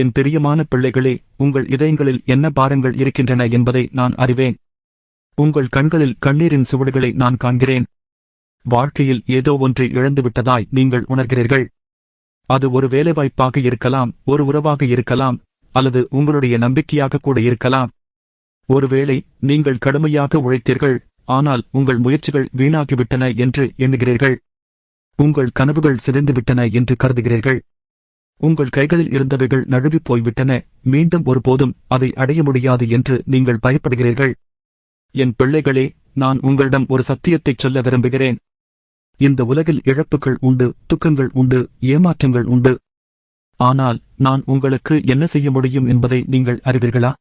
என் பிரியமான பிள்ளைகளே உங்கள் இதயங்களில் என்ன பாரங்கள் இருக்கின்றன என்பதை நான் அறிவேன். உங்கள் கண்களில் கண்ணீரின் சுவடுகளை நான் காண்கிறேன். வாழ்க்கையில் ஏதோ ஒன்றை இழந்துவிட்டதாய் நீங்கள் உணர்கிறீர்கள். அது ஒரு வேலைவாய்ப்பாக இருக்கலாம் ஒரு உறவாக இருக்கலாம் அல்லது உங்களுடைய நம்பிக்கையாக கூட இருக்கலாம். ஒருவேளை நீங்கள் கடுமையாக உழைத்தீர்கள் ஆனால் உங்கள் முயற்சிகள் வீணாகிவிட்டன என்று எண்ணுகிறீர்கள். உங்கள் கனவுகள் சிதைந்துவிட்டன என்று கருதுகிறீர்கள். உங்கள் கைகளில் இருந்தவைகள் நழுவிப் போய்விட்டன. மீண்டும் ஒருபோதும் அதை அடைய முடியாது என்று நீங்கள் பயப்படுகிறீர்கள். என் பிள்ளைகளே நான் உங்களிடம் ஒரு சத்தியத்தைச் சொல்ல விரும்புகிறேன். இந்த உலகில் இழப்புகள் உண்டு துக்கங்கள் உண்டு ஏமாற்றங்கள் உண்டு. ஆனால் நான் உங்களுக்கு என்ன செய்ய முடியும் என்பதை நீங்கள் அறிவீர்களா?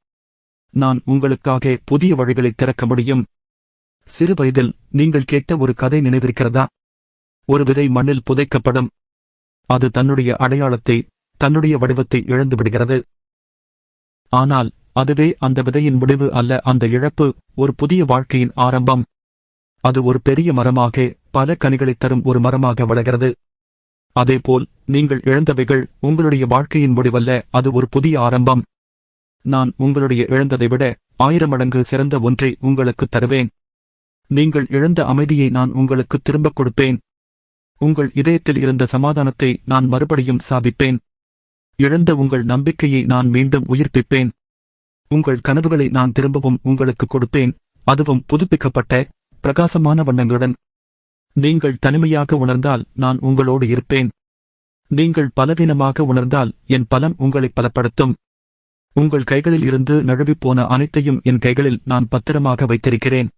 நான் உங்களுக்காக புதிய வழிகளை திறக்க முடியும். சிறு வயதில் நீங்கள் கேட்ட ஒரு கதை நினைவிருக்கிறதா? ஒரு விதை மண்ணில் புதைக்கப்படும். அது தன்னுடைய அடையாளத்தை தன்னுடைய வடிவத்தை இழந்து விடுகிறது ஆனால் அதுவே அந்த விதையின் முடிவு அல்ல அந்த இழப்பு ஒரு புதிய வாழ்க்கையின் ஆரம்பம். அது ஒரு பெரிய மரமாக பல கனிகளைத் தரும் ஒரு மரமாக வளர்கிறது. அதேபோல் நீங்கள் இழந்தவைகள் உங்களுடைய வாழ்க்கையின் முடிவல்ல அது ஒரு புதிய ஆரம்பம். நான் உங்களுடைய இழந்ததை விட ஆயிரம் மடங்கு சிறந்த ஒன்றை உங்களுக்கு தருவேன். நீங்கள் இழந்த அமைதியை நான் உங்களுக்கு திரும்பக் கொடுப்பேன். உங்கள் இதயத்தில் இருந்த சமாதானத்தை நான் மறுபடியும் சாபிப்பேன். இழந்த உங்கள் நம்பிக்கையை நான் மீண்டும் உயிர்ப்பிப்பேன். உங்கள் கனவுகளை நான் திரும்பவும் உங்களுக்கு கொடுப்பேன். அதுவும் புதுப்பிக்கப்பட்ட பிரகாசமான வண்ணங்களுடன். நீங்கள் தனிமையாக உணர்ந்தால் நான் உங்களோடு இருப்பேன். நீங்கள் பலவீனமாக உணர்ந்தால் என் பலம் உங்களை பலப்படுத்தும். உங்கள் கைகளில் இருந்து நழுவிப்போன அனைத்தையும் என் கைகளில் நான் பத்திரமாக வைத்திருக்கிறேன்.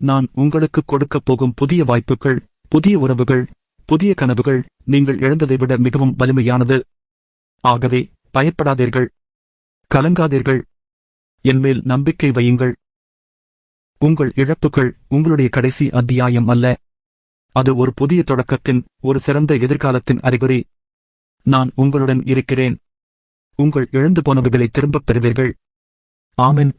நான் உங்களுக்கு கொடுக்கப் போகும் புதிய வாய்ப்புகள் புதிய உறவுகள் புதிய கனவுகள் நீங்கள் இழந்ததை விட மிகவும் வலிமையானது. ஆகவே பயப்படாதீர்கள். கலங்காதீர்கள். என்மேல் நம்பிக்கை வையுங்கள். உங்கள் இழப்புகள் உங்களுடைய கடைசி அத்தியாயம் அல்ல. அது ஒரு புதிய தொடக்கத்தின் ஒரு சிறந்த எதிர்காலத்தின் அறிகுறி. நான் உங்களுடன் இருக்கிறேன். உங்கள் இழந்து போனவைகளை திரும்பப் பெறுவீர்கள். ஆமின்.